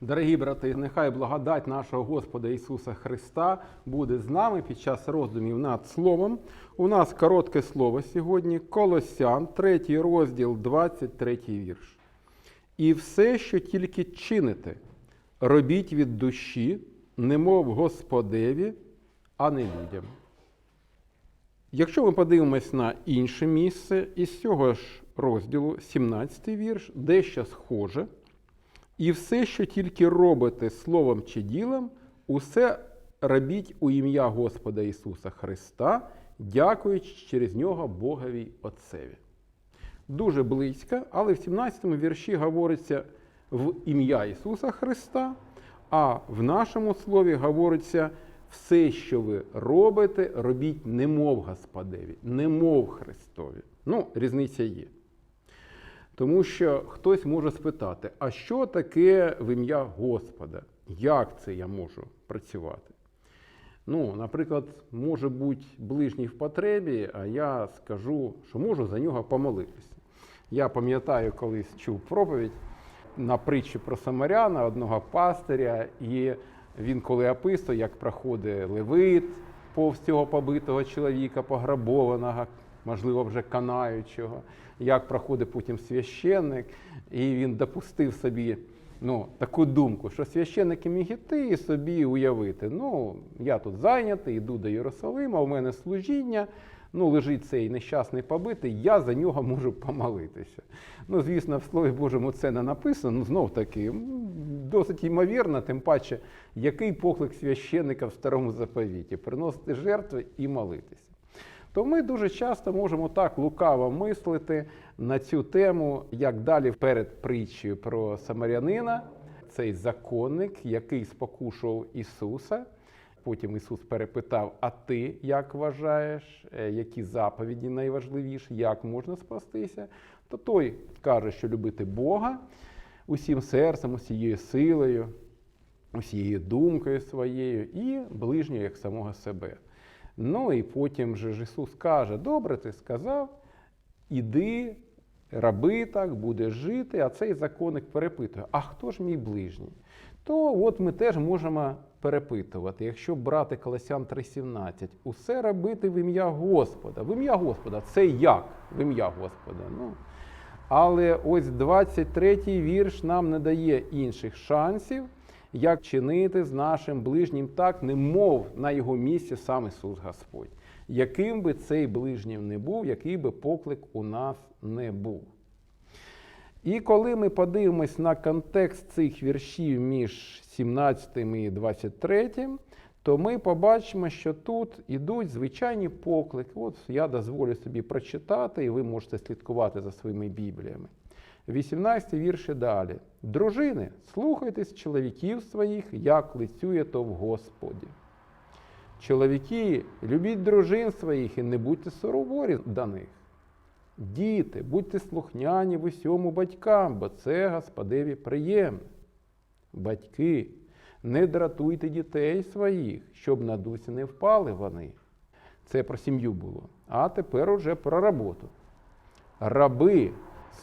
Дорогі брати, нехай благодать нашого Господа Ісуса Христа буде з нами під час роздумів над Словом. У нас коротке слово сьогодні, Колосян, 3 розділ, 23 вірш. І все, що тільки чините, робіть від душі, немов Господеві, а не людям. Якщо ми подивимось на інше місце із цього ж розділу, 17 вірш, дещо схоже. І все, що тільки робите словом чи ділом, усе робіть у ім'я Господа Ісуса Христа, дякуючи через нього Богові Отцеві. Дуже близько, але в 17 вірші говориться в ім'я Ісуса Христа, а в нашому слові говориться все, що ви робите, робіть немов Господеві, немов Христові. Ну, різниця є. Тому що хтось може спитати, а що таке в ім'я Господа? Як це я можу працювати? Ну, наприклад, може бути ближній в потребі, а я скажу, що можу за нього помолитися. Я пам'ятаю, колись чув проповідь на притчі про Самаряна, одного пастиря, і він, коли описує, як проходить левит повз цього побитого чоловіка, пограбованого, можливо, вже канаючого, як проходить потім священник, і він допустив собі ну, таку думку, що священник міг іти і собі уявити. Ну, я тут зайнятий, йду до Єрусалима, у мене служіння. Ну, лежить цей нещасний побитий, я за нього можу помолитися. Ну, звісно, в Слові Божому це не написано, ну знов таки, досить ймовірно, тим паче, який поклик священника в старому заповіті приносити жертви і молитися. То ми дуже часто можемо так лукаво мислити на цю тему, як далі перед притчею про самарянина, цей законник, який спокушував Ісуса. Потім Ісус перепитав: А ти як вважаєш, Е, які заповіді найважливіші, як можна спастися? То той каже, що любити Бога усім серцем, усією силою, усією думкою своєю і ближнього як самого себе. Ну і потім же ж Ісус каже: Добре, ти сказав, іди, раби так, будеш жити, а цей законник перепитує: А хто ж мій ближній? То от ми теж можемо перепитувати, якщо брати Колосян 3.17, усе робити в ім'я Господа. В ім'я Господа це як в ім'я Господа? Ну, але ось 23-й вірш нам не дає інших шансів, як чинити з нашим ближнім так, немов на його місці сам Ісус Господь. Яким би цей ближнім не був, який би поклик у нас не був. І коли ми подивимось на контекст цих віршів між 17 і 23, то ми побачимо, що тут ідуть звичайні поклики. От я дозволю собі прочитати, і ви можете слідкувати за своїми бібліями. 18 вірші далі. Дружини, слухайтесь чоловіків своїх, як лицює то в Господі. Чоловіки, любіть дружин своїх і не будьте сурові до них. Діти, будьте слухняні в усьому батькам, бо це Господеві приємно. Батьки, не дратуйте дітей своїх, щоб на дусі не впали вони. Це про сім'ю було. А тепер уже про роботу. Раби,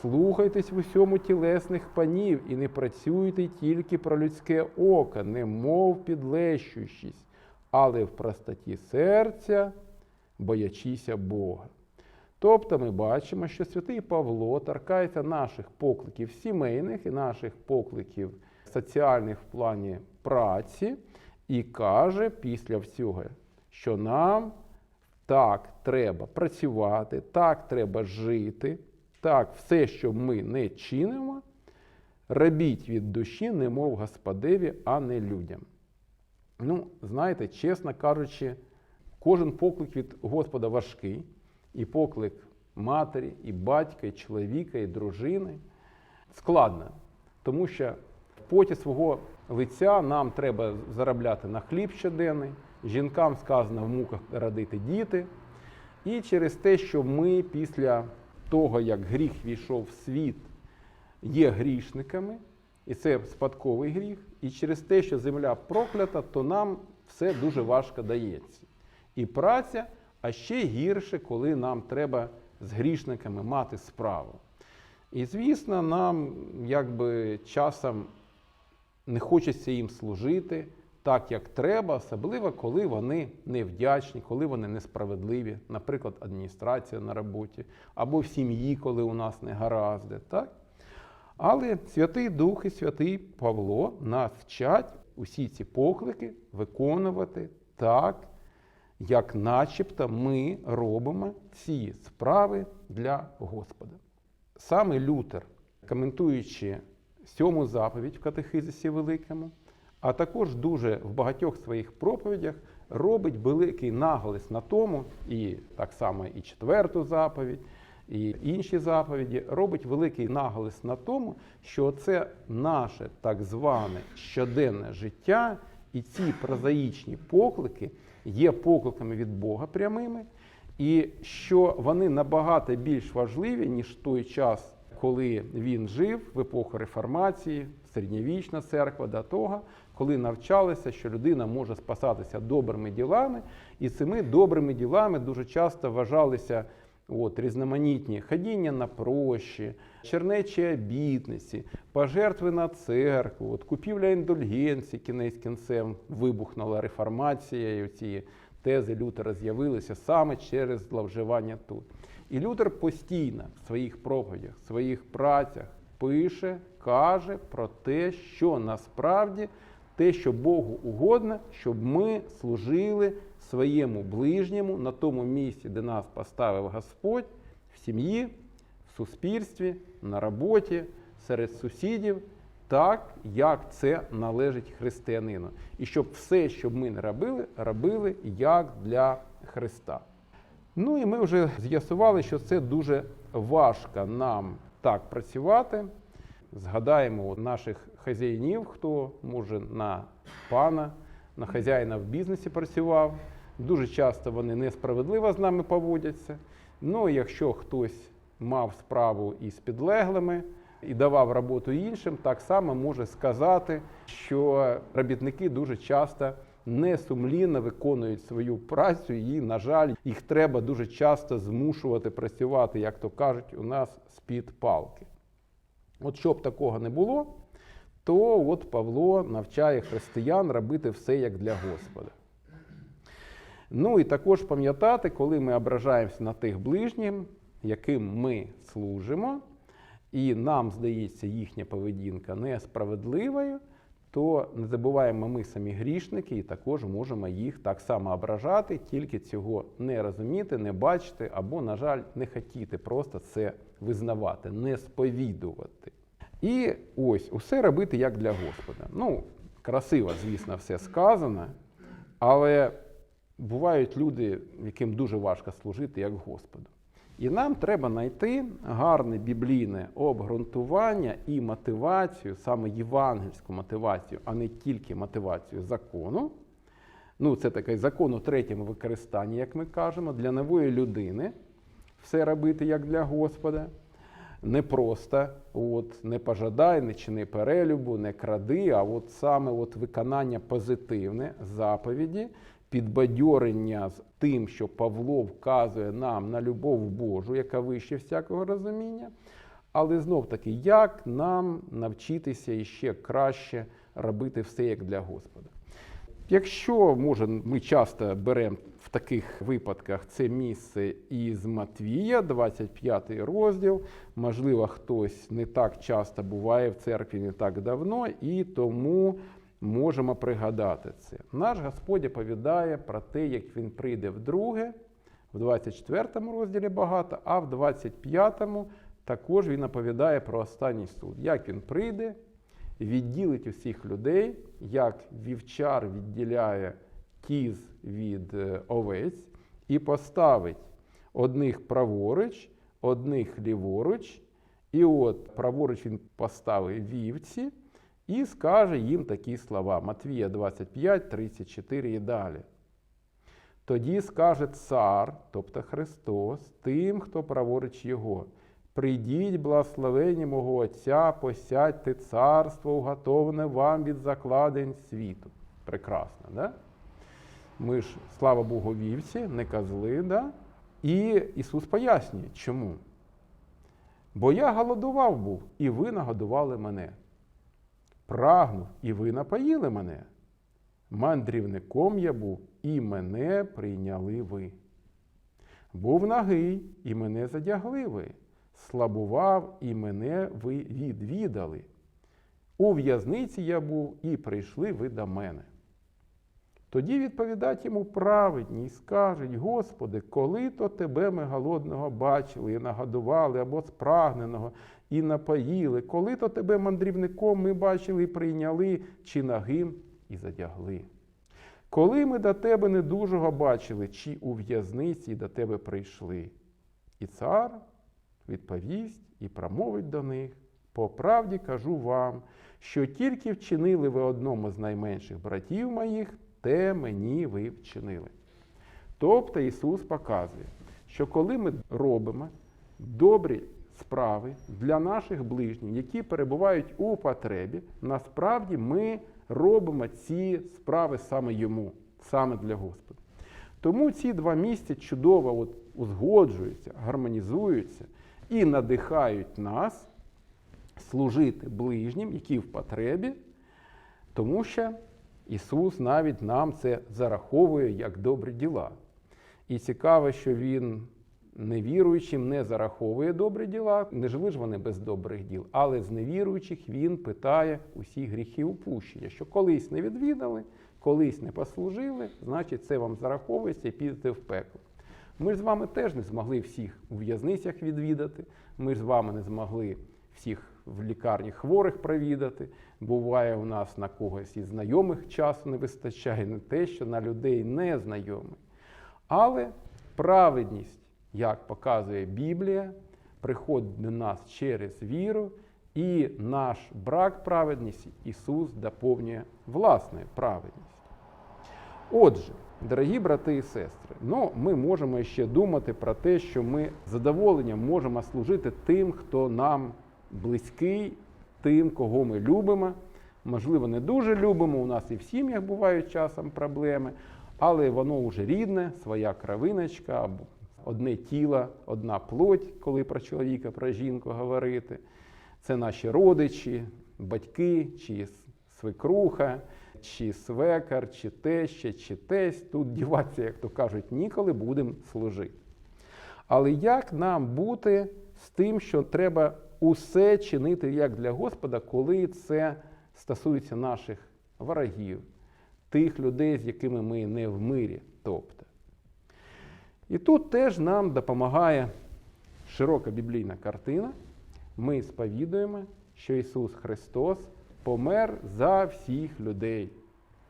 слухайтесь в усьому тілесних панів і не працюйте тільки про людське око, немов підлещущість, але в простоті серця, боячися Бога. Тобто ми бачимо, що святий Павло торкається наших покликів сімейних і наших покликів соціальних в плані праці, і каже після всього, що нам так треба працювати, так треба жити, так все, що ми не чинимо, робіть від душі, немов Господеві, а не людям. Ну, знаєте, чесно кажучи, кожен поклик від Господа важкий і поклик матері, і батька, і чоловіка, і дружини складно, тому що в поті свого лиця нам треба заробляти на хліб щоденний, жінкам сказано в муках родити діти. І через те, що ми після того, як гріх війшов в світ, є грішниками, і це спадковий гріх, і через те, що земля проклята, то нам все дуже важко дається. І праця, а ще гірше, коли нам треба з грішниками мати справу. І звісно, нам якби часом не хочеться їм служити так, як треба, особливо коли вони невдячні, коли вони несправедливі, наприклад, адміністрація на роботі, або в сім'ї, коли у нас не гаразди. Так? Але Святий Дух і Святий Павло нас вчать усі ці поклики виконувати так, як начебто ми робимо ці справи для Господа. Саме Лютер, коментуючи сьому заповідь в катехизисі Великому, а також дуже в багатьох своїх проповідях робить великий наголос на тому, і так само і четверту заповідь, і інші заповіді, робить великий наголос на тому, що це наше так зване щоденне життя, і ці прозаїчні поклики є покликами від Бога прямими, і що вони набагато більш важливі, ніж той час, коли він жив в епоху реформації, середньовічна церква до того, коли навчалися, що людина може спасатися добрими ділами, і цими добрими ділами дуже часто вважалися от, різноманітні ходіння на прощі, чернечі обітниці, пожертви на церкву, от, купівля індульгенцій, кінець кінцем вибухнула реформація, і ці тези Лютера з'явилися саме через зловживання тут. І Лютер постійно в своїх проповідях, в своїх працях пише, каже про те, що насправді те, що Богу угодно, щоб ми служили своєму ближньому на тому місці, де нас поставив Господь, в сім'ї, в суспільстві, на роботі, серед сусідів, так, як це належить християнину. І щоб все, що ми не робили, робили як для Христа. Ну і ми вже з'ясували, що це дуже важко нам так працювати. Згадаємо наших хазяїнів, хто може на пана, на хазяїна в бізнесі працював. Дуже часто вони несправедливо з нами поводяться. Ну, якщо хтось мав справу із підлеглими і давав роботу іншим, так само може сказати, що робітники дуже часто несумлінно виконують свою працю, і, на жаль, їх треба дуже часто змушувати працювати, як то кажуть, у нас з-під палки. От щоб такого не було, то от Павло навчає християн робити все як для Господа. Ну і також пам'ятати, коли ми ображаємося на тих ближніх, яким ми служимо, і нам здається їхня поведінка несправедливою, то не забуваємо, ми самі грішники і також можемо їх так само ображати, тільки цього не розуміти, не бачити або, на жаль, не хотіти просто це визнавати, не сповідувати. І ось усе робити як для Господа. Ну, красиво, звісно, все сказано, але бувають люди, яким дуже важко служити як Господу. І нам треба знайти гарне біблійне обґрунтування і мотивацію, саме євангельську мотивацію, а не тільки мотивацію закону. Ну, це такий закон у третьому використанні, як ми кажемо, для нової людини все робити як для Господа. Не просто от, не пожадай, не чини перелюбу, не кради, а от саме от виконання позитивне заповіді, підбадьорення з тим, що Павло вказує нам на любов Божу, яка вище всякого розуміння. Але знов таки, як нам навчитися іще краще робити все як для Господа? Якщо може, ми часто беремо в таких випадках це місце із Матвія, 25 розділ. Можливо, хтось не так часто буває в церкві не так давно, і тому можемо пригадати це. Наш Господь оповідає про те, як він прийде вдруге, в 24 розділі багато, а в 25 також він оповідає про останній суд. Як він прийде, відділить усіх людей, як вівчар відділяє кіз від е, овець, і поставить одних праворуч, одних ліворуч. І от праворуч він поставить вівці і скаже їм такі слова. Матвія 25, 34 і далі. Тоді скаже цар, тобто Христос, тим, хто праворуч Його. Прийдіть, благословені мого Отця, посядьте царство, уготоване вам від закладень світу. Прекрасно, да? Ми ж, слава Богу, вівці, не козли, да? І Ісус пояснює, чому? Бо я голодував був, і ви нагодували мене. прагнув, і ви напоїли мене. Мандрівником я був, і мене прийняли ви. Був нагий, і мене задягли ви. Слабував, і мене ви відвідали. У в'язниці я був, і прийшли ви до мене. Тоді відповідать йому праведні і скажуть: Господи, коли то тебе ми голодного бачили і нагодували або спрагненого і напоїли, коли то тебе мандрівником ми бачили і прийняли, чи нагим і задягли. Коли ми до тебе недужого бачили, чи у в'язниці до тебе прийшли. І цар відповість і промовить до них: по правді кажу вам, що тільки вчинили ви одному з найменших братів моїх, те мені ви вчинили. Тобто Ісус показує, що коли ми робимо добрі справи для наших ближніх, які перебувають у потребі, насправді ми робимо ці справи саме йому, саме для Господа. Тому ці два місця чудово от узгоджуються, гармонізуються і надихають нас служити ближнім, які в потребі, тому що Ісус навіть нам це зараховує як добрі діла. І цікаво, що Він невіруючим не зараховує добрі діла, не жили ж вони без добрих діл, але з невіруючих Він питає усі гріхи упущення, що колись не відвідали, колись не послужили, значить це вам зараховується і підете в пекло. Ми ж з вами теж не змогли всіх у в'язницях відвідати, ми ж з вами не змогли всіх в лікарні хворих провідати. Буває, у нас на когось із знайомих часу не вистачає, не те, що на людей незнайомих. Але праведність, як показує Біблія, приходить до нас через віру, і наш брак праведності Ісус доповнює власною праведністю. Отже, дорогі брати і сестри, ну, ми можемо ще думати про те, що ми з задоволенням можемо служити тим, хто нам близький, тим, кого ми любимо. Можливо, не дуже любимо. У нас і в сім'ях бувають часом проблеми, але воно вже рідне, своя кровиночка, одне тіло, одна плоть, коли про чоловіка, про жінку говорити. Це наші родичі, батьки, чи свекруха, чи свекар, чи теща, чи тесть. Тут діватися, як то кажуть, ніколи будемо служити. Але як нам бути тим, що треба усе чинити як для Господа, коли це стосується наших ворогів, тих людей, з якими ми не в мирі. тобто. І тут теж нам допомагає широка біблійна картина. Ми сповідуємо, що Ісус Христос помер за всіх людей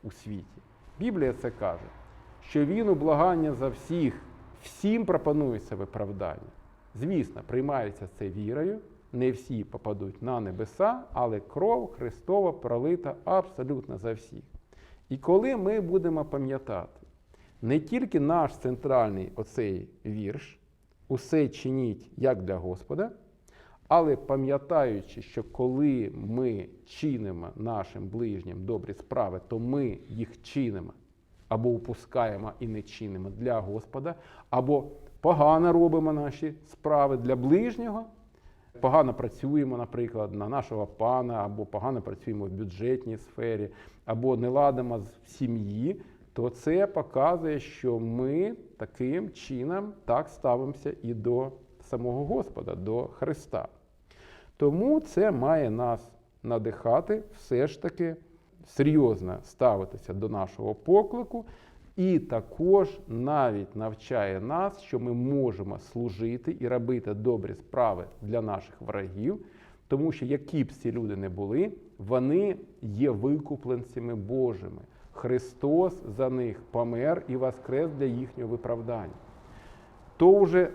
у світі. Біблія це каже, що Він у благання за всіх, всім пропонується виправдання. Звісно, приймається це вірою. Не всі попадуть на небеса, але кров Христова пролита абсолютно за всіх. І коли ми будемо пам'ятати не тільки наш центральний оцей вірш, усе чиніть як для Господа, але пам'ятаючи, що коли ми чинимо нашим ближнім добрі справи, то ми їх чинимо або упускаємо і не чинимо для Господа, або погано робимо наші справи для ближнього. Погано працюємо, наприклад, на нашого пана, або погано працюємо в бюджетній сфері, або не ладимо в сім'ї, то це показує, що ми таким чином так ставимося і до самого Господа, до Христа. Тому це має нас надихати все ж таки серйозно ставитися до нашого поклику. І також навіть навчає нас, що ми можемо служити і робити добрі справи для наших ворогів, тому що які б ці люди не були, вони є викупленцями Божими. Христос за них помер і воскрес для їхнього виправдання. То вже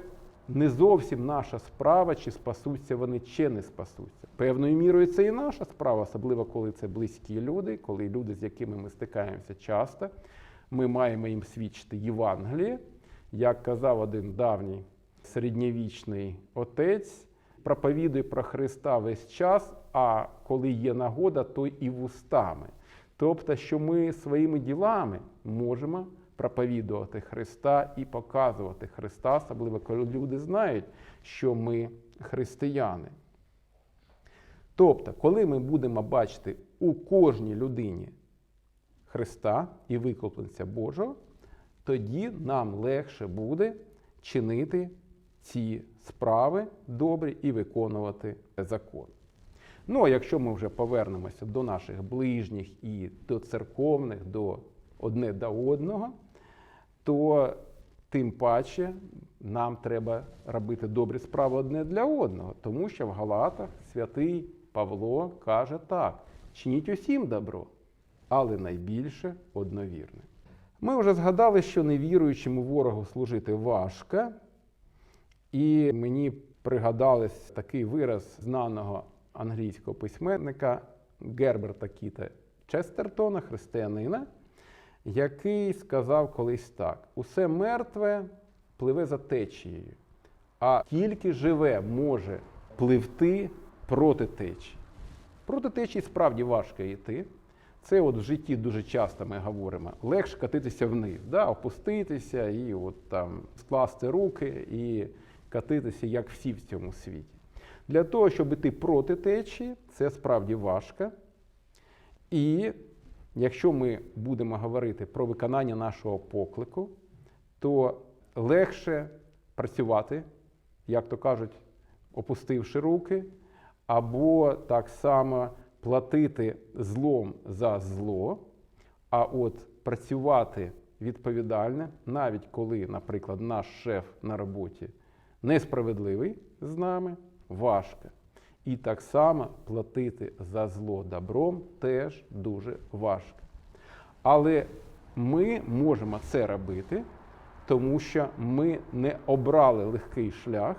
не зовсім наша справа, чи спасуться вони, чи не спасуться. Певною мірою це і наша справа, особливо коли це близькі люди, коли люди, з якими ми стикаємося часто ми маємо їм свідчити Євангеліє. Як казав один давній середньовічний отець, проповідуй про Христа весь час, а коли є нагода, то і вустами. Тобто, що ми своїми ділами можемо проповідувати Христа і показувати Христа, особливо коли люди знають, що ми християни. Тобто, коли ми будемо бачити у кожній людині Христа і викупленця Божого, тоді нам легше буде чинити ці справи добрі і виконувати закон. Ну, а якщо ми вже повернемося до наших ближніх і до церковних, до одне до одного, то тим паче нам треба робити добрі справи одне для одного, тому що в Галатах святий Павло каже так: чиніть усім добро, але найбільше одновірне. Ми вже згадали, що невіруючому ворогу служити важко, і мені пригадались такий вираз знаного англійського письменника Герберта Кіта Честертона, християнина, який сказав колись так: усе мертве пливе за течією, а тільки живе може пливти проти течії. Проти течії справді важко йти. Це от в житті дуже часто ми говоримо. Легше катитися вниз, да? опуститися і от там скласти руки і катитися, як всі в цьому світі. Для того, щоб йти проти течії, це справді важко. І якщо ми будемо говорити про виконання нашого поклику, то легше працювати, як то кажуть, опустивши руки, або так само платити злом за зло, а от працювати відповідально, навіть коли, наприклад, наш шеф на роботі несправедливий з нами, важко. І так само платити за зло добром теж дуже важко. Але ми можемо це робити, тому що ми не обрали легкий шлях,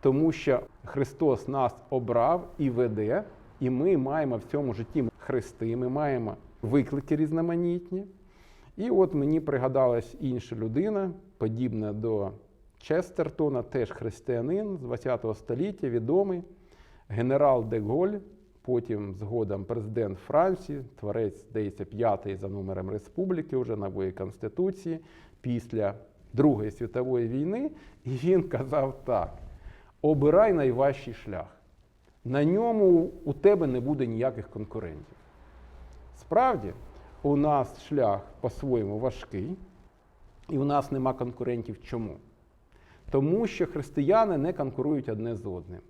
тому що Христос нас обрав і веде, і ми маємо в цьому житті хрести, ми маємо виклики різноманітні. І от мені пригадалась інша людина, подібна до Честертона, теж християнин з 20 століття, відомий генерал де Голь, потім згодом президент Франції, творець, здається, п'ятий за номером республіки, вже нової конституції, після Другої світової війни. І він казав так: обирай найважчий шлях. На ньому у тебе не буде ніяких конкурентів. Справді, у нас шлях по-своєму важкий, і у нас нема конкурентів. Чому? Тому що християни не конкурують одне з одним,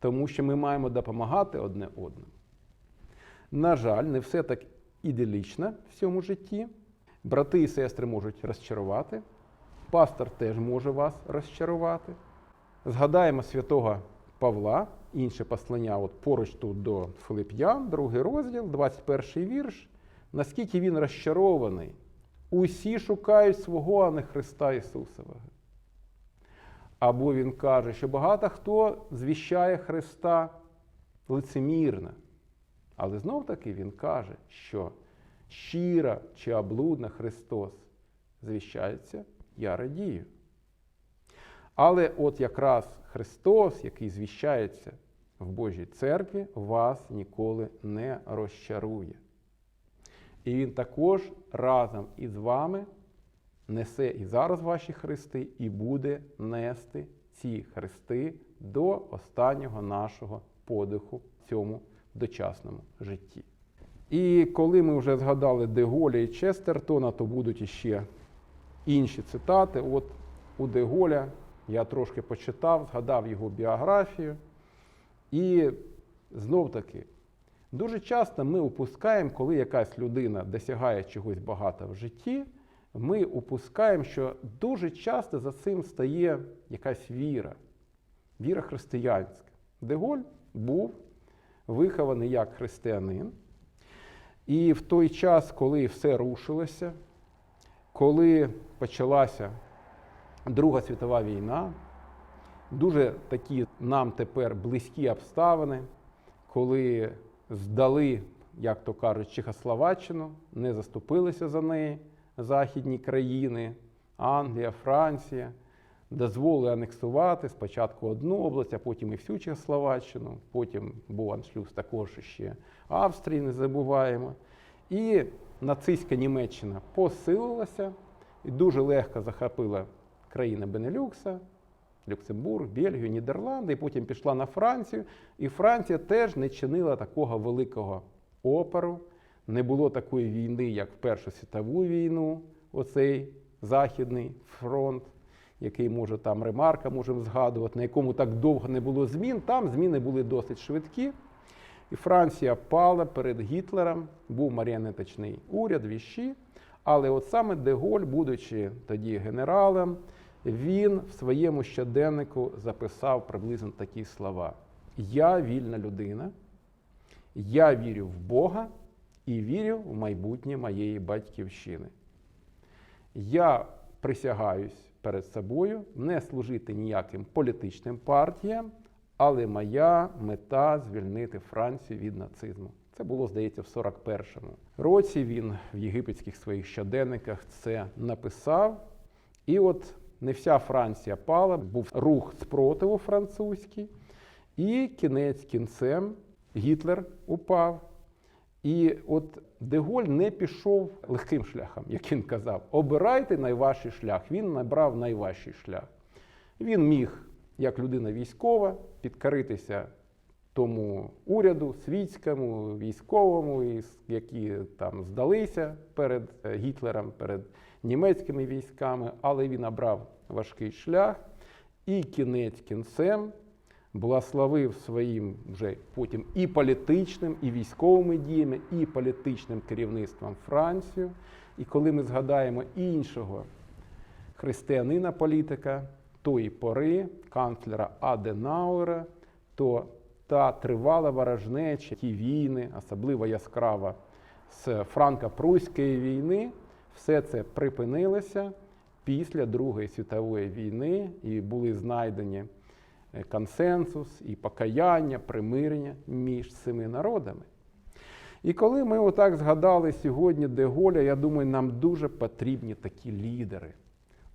тому що ми маємо допомагати одне одному. На жаль, не все так іделічно в цьому житті. Брати і сестри можуть розчарувати, пастор теж може вас розчарувати. Згадаємо святого Павла, інше послання, от поруч тут до Филип'ян, другий розділ, 21 вірш. Наскільки він розчарований, усі шукають свого, а не Христа Ісусового. Або він каже, що багато хто звіщає Христа лицемірно. Але знов таки він каже, що щира чи облудна Христос звіщається, я радію. Але от якраз Христос, який звіщається в Божій церкві, вас ніколи не розчарує. І Він також разом із вами несе і зараз ваші хрести, і буде нести ці хрести до останнього нашого подиху в цьому дочасному житті. І коли ми вже згадали Деголя і Честертона, то будуть іще інші цитати. От у Деголя я трошки почитав, згадав його біографію. І знов таки, дуже часто ми упускаємо, коли якась людина досягає чогось багато в житті, ми упускаємо, що дуже часто за цим стає якась віра, віра християнська. Деголь був вихований як християнин. І в той час, коли все рушилося, коли почалася Друга світова війна, дуже такі нам тепер близькі обставини, коли здали, як то кажуть, Чехословаччину, не заступилися за неї західні країни, Англія, Франція, дозволили анексувати спочатку одну область, а потім і всю Чехословаччину, потім був аншлюз також ще Австрії, не забуваємо. І нацистська Німеччина посилилася і дуже легко захопила країни Бенелюкса, Люксембург, Бельгію, Нідерланди, і потім пішла на Францію. І Франція теж не чинила такого великого опору. Не було такої війни, як в Першу світову війну, оцей Західний фронт, який може там ремарка можемо згадувати, на якому так довго не було змін. Там зміни були досить швидкі. І Франція пала перед Гітлером, був маріонеточний уряд, віщі. Але от саме Деголь, будучи тоді генералом, він в своєму щоденнику записав приблизно такі слова: Я вільна людина, я вірю в Бога і вірю в майбутнє моєї батьківщини. Я присягаюсь перед собою не служити ніяким політичним партіям, але моя мета звільнити Францію від нацизму. Це було, здається, в 41-му році. Він в єгипетських своїх щоденниках це написав. І от не вся Франція пала, був рух спротиву французький, і кінець кінцем Гітлер упав. І от Деголь не пішов легким шляхом, як він казав. Обирайте найважчий шлях. Він набрав найважчий шлях. Він міг, як людина військова, підкоритися тому уряду, світському, військовому, які там здалися перед е, Гітлером, перед німецькими військами, але він обрав важкий шлях і кінець кінцем благословив своїм вже потім і політичним, і військовими діями, і політичним керівництвом Францію. І коли ми згадаємо іншого християнина політика тої пори, канцлера Аденауера, то та тривала ворожнеча, ті війни, особливо яскрава з франко-пруської війни, все це припинилося після Другої світової війни і були знайдені е, консенсус і покаяння, примирення між цими народами. І коли ми отак згадали сьогодні Деголя, я думаю, нам дуже потрібні такі лідери,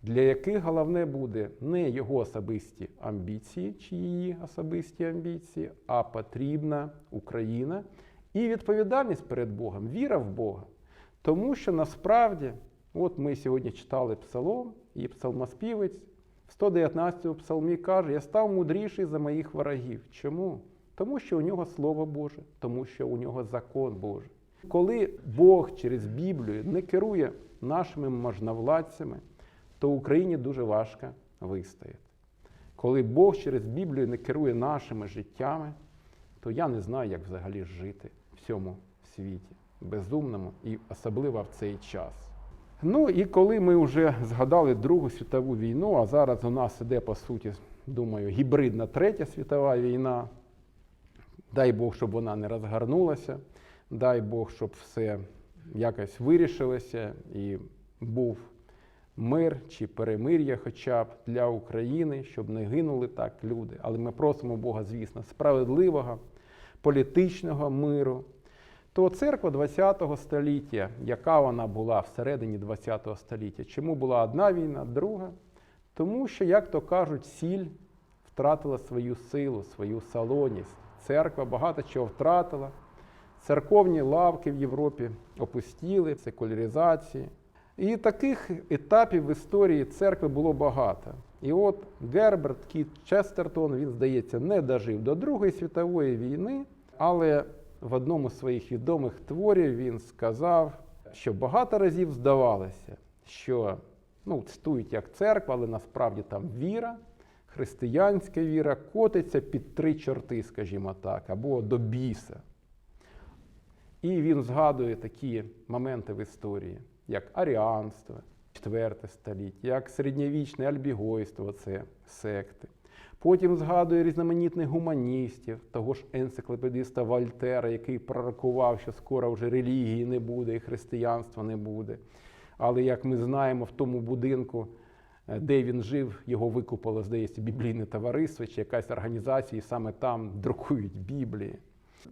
для яких головне буде не його особисті амбіції чи її особисті амбіції, а потрібна Україна і відповідальність перед Богом, віра в Бога. Тому що насправді, от ми сьогодні читали псалом, і псалмоспівець в 119 псалмі каже: Я став мудріший за моїх ворогів. Чому? Тому що у нього Слово Боже, тому що у нього закон Божий. Коли Бог через Біблію не керує нашими можновладцями, то Україні дуже важко вистояти. Коли Бог через Біблію не керує нашими життями, то я не знаю, як взагалі жити в цьому світі, безумному і особливо в цей час. Ну і коли ми вже згадали Другу світову війну, а зараз у нас іде, по суті, думаю, гібридна третя світова війна. Дай Бог, щоб вона не розгорнулася, дай Бог, щоб все якось вирішилося і був мир чи перемир'я, хоча б для України, щоб не гинули так люди. Але ми просимо Бога, звісно, справедливого, політичного миру. То церква ХХ століття, яка вона була всередині ХХ століття, чому була одна війна, друга? Тому що, як то кажуть, сіль втратила свою силу, свою салоність. Церква багато чого втратила. Церковні лавки в Європі опустіли, секуляризації. І таких етапів в історії церкви було багато. І от Герберт Кіт Честертон, він, здається, не дожив до Другої світової війни, але в одному з своїх відомих творів він сказав, що багато разів здавалося, що ну, цитують як церква, але насправді там віра, християнська віра котиться під три чорти, скажімо так, або до біса. І він згадує такі моменти в історії, як аріанство, 4 століття, як середньовічне альбігойство, це секти. Потім згадує різноманітних гуманістів, того ж енциклопедиста Вольтера, який пророкував, що скоро вже релігії не буде і християнства не буде. Але як ми знаємо, в тому будинку, е, де він жив, його викупило, здається, біблійне товариство чи якась організація, і саме там друкують Біблії.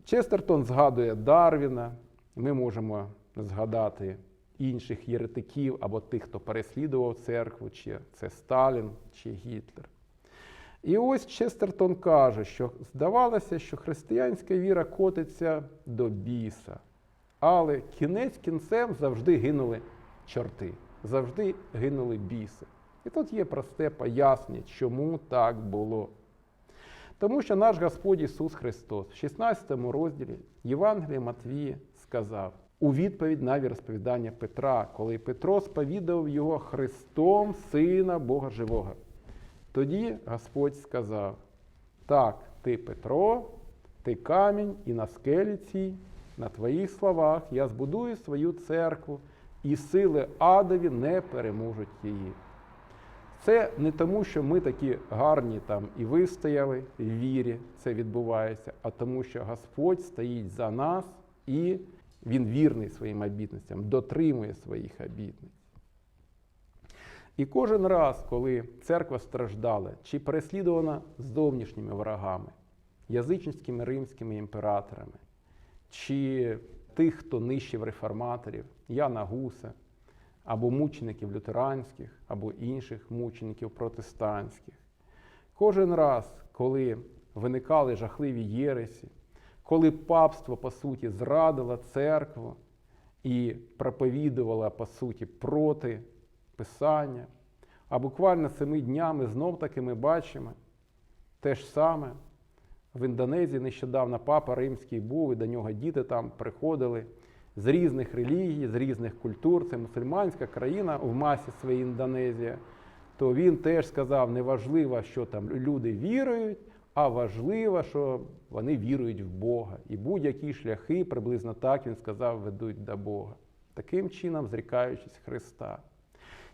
Честертон згадує Дарвіна. Ми можемо згадати інших єретиків або тих, хто переслідував церкву, чи це Сталін, чи Гітлер. І ось Честертон каже, що здавалося, що християнська віра котиться до біса. Але кінець кінцем завжди гинули чорти, завжди гинули біси. І тут є просте пояснення, чому так було. Тому що наш Господь Ісус Христос в 16 розділі Євангелія Матвія сказав у відповідь на розповідання Петра, коли Петро сповідав його Христом, Сина Бога Живого. Тоді Господь сказав: Так, ти Петро, ти камінь, і на скелі цій, на твоїх словах я збудую свою церкву, і сили адові не переможуть її. Це не тому, що ми такі гарні там і вистояли в вірі, це відбувається, а тому, що Господь стоїть за нас і Він вірний своїм обітницям, дотримує своїх обітниць. І кожен раз, коли церква страждала чи переслідувана зовнішніми ворогами, язичницькими римськими імператорами, чи тих, хто нищив реформаторів, Яна Гуса, або мучеників лютеранських, або інших мучеників протестантських. Кожен раз, коли виникали жахливі єресі, коли папство, по суті, зрадило церкву і проповідувало, по суті, проти Писання, а буквально цими днями знов таки ми бачимо те ж саме. В Індонезії нещодавно папа римський був, і до нього діти там приходили з різних релігій, з різних культур. Це мусульманська країна в масі своїй Індонезія. То він теж сказав, не важливо, що там люди вірують, а важливо, що вони вірують в Бога. І будь-які шляхи, приблизно так він сказав, ведуть до Бога. Таким чином, зрікаючись Христа.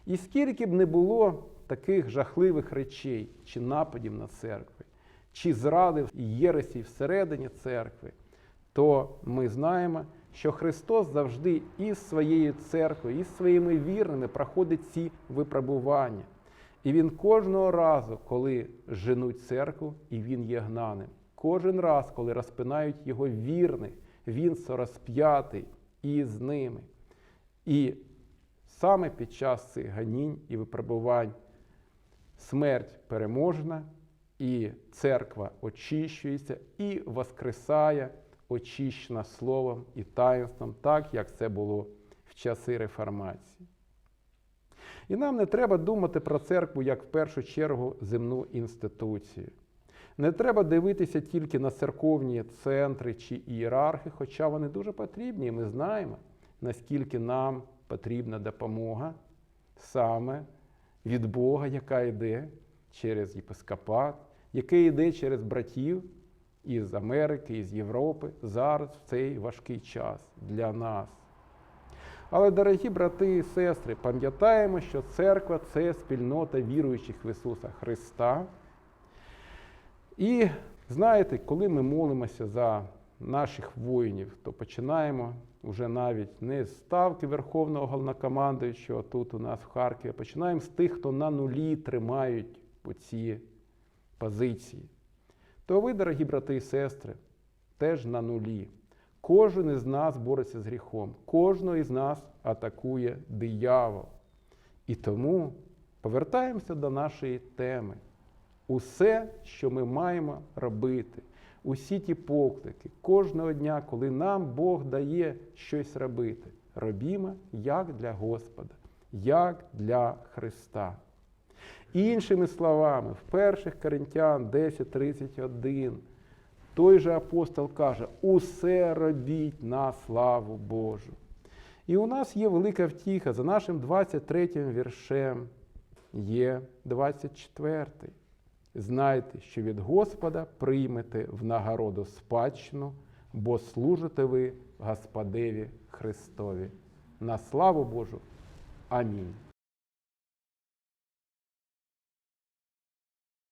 І скільки б не було таких жахливих речей чи нападів на церкви, чи зрадив єресі всередині церкви, то ми знаємо, що Христос завжди із своєю церквою, із своїми вірними проходить ці випробування. І Він кожного разу, коли женуть церкву, і він є гнаним. Кожен раз, коли розпинають його вірних, він сорозп'ятий із ними. І саме під час цих ганінь і випробувань смерть переможна, і церква очищується і воскресає, очищена словом і таїнством, так як це було в часи реформації. І нам не треба думати про церкву як в першу чергу земну інституцію. Не треба дивитися тільки на церковні центри чи ієрархи, хоча вони дуже потрібні, і ми знаємо, наскільки нам потрібна допомога саме від Бога, яка йде через єпископат, яка йде через братів із Америки, із Європи зараз в цей важкий час для нас. Але, дорогі брати і сестри, пам'ятаємо, що церква це спільнота віруючих в Ісуса Христа. І знаєте, коли ми молимося за наших воїнів, то починаємо вже навіть не з ставки Верховного головнокомандуючого тут у нас в Харкові, починаємо з тих, хто на нулі тримають ці позиції. То ви, дорогі брати і сестри, теж на нулі. Кожен із нас бореться з гріхом, кожного із нас атакує диявол. І тому повертаємося до нашої теми. Усе, що ми маємо робити, усі ті поклики, кожного дня, коли нам Бог дає щось робити, робімо як для Господа, як для Христа. Іншими словами, в перших Коринтян 10.31 той же апостол каже: усе робіть на славу Божу. І у нас є велика втіха за нашим 23 віршем є 24. Знайте, що від Господа приймете в нагороду спадщину, бо служите ви Господеві Христові. На славу Божу. Амінь.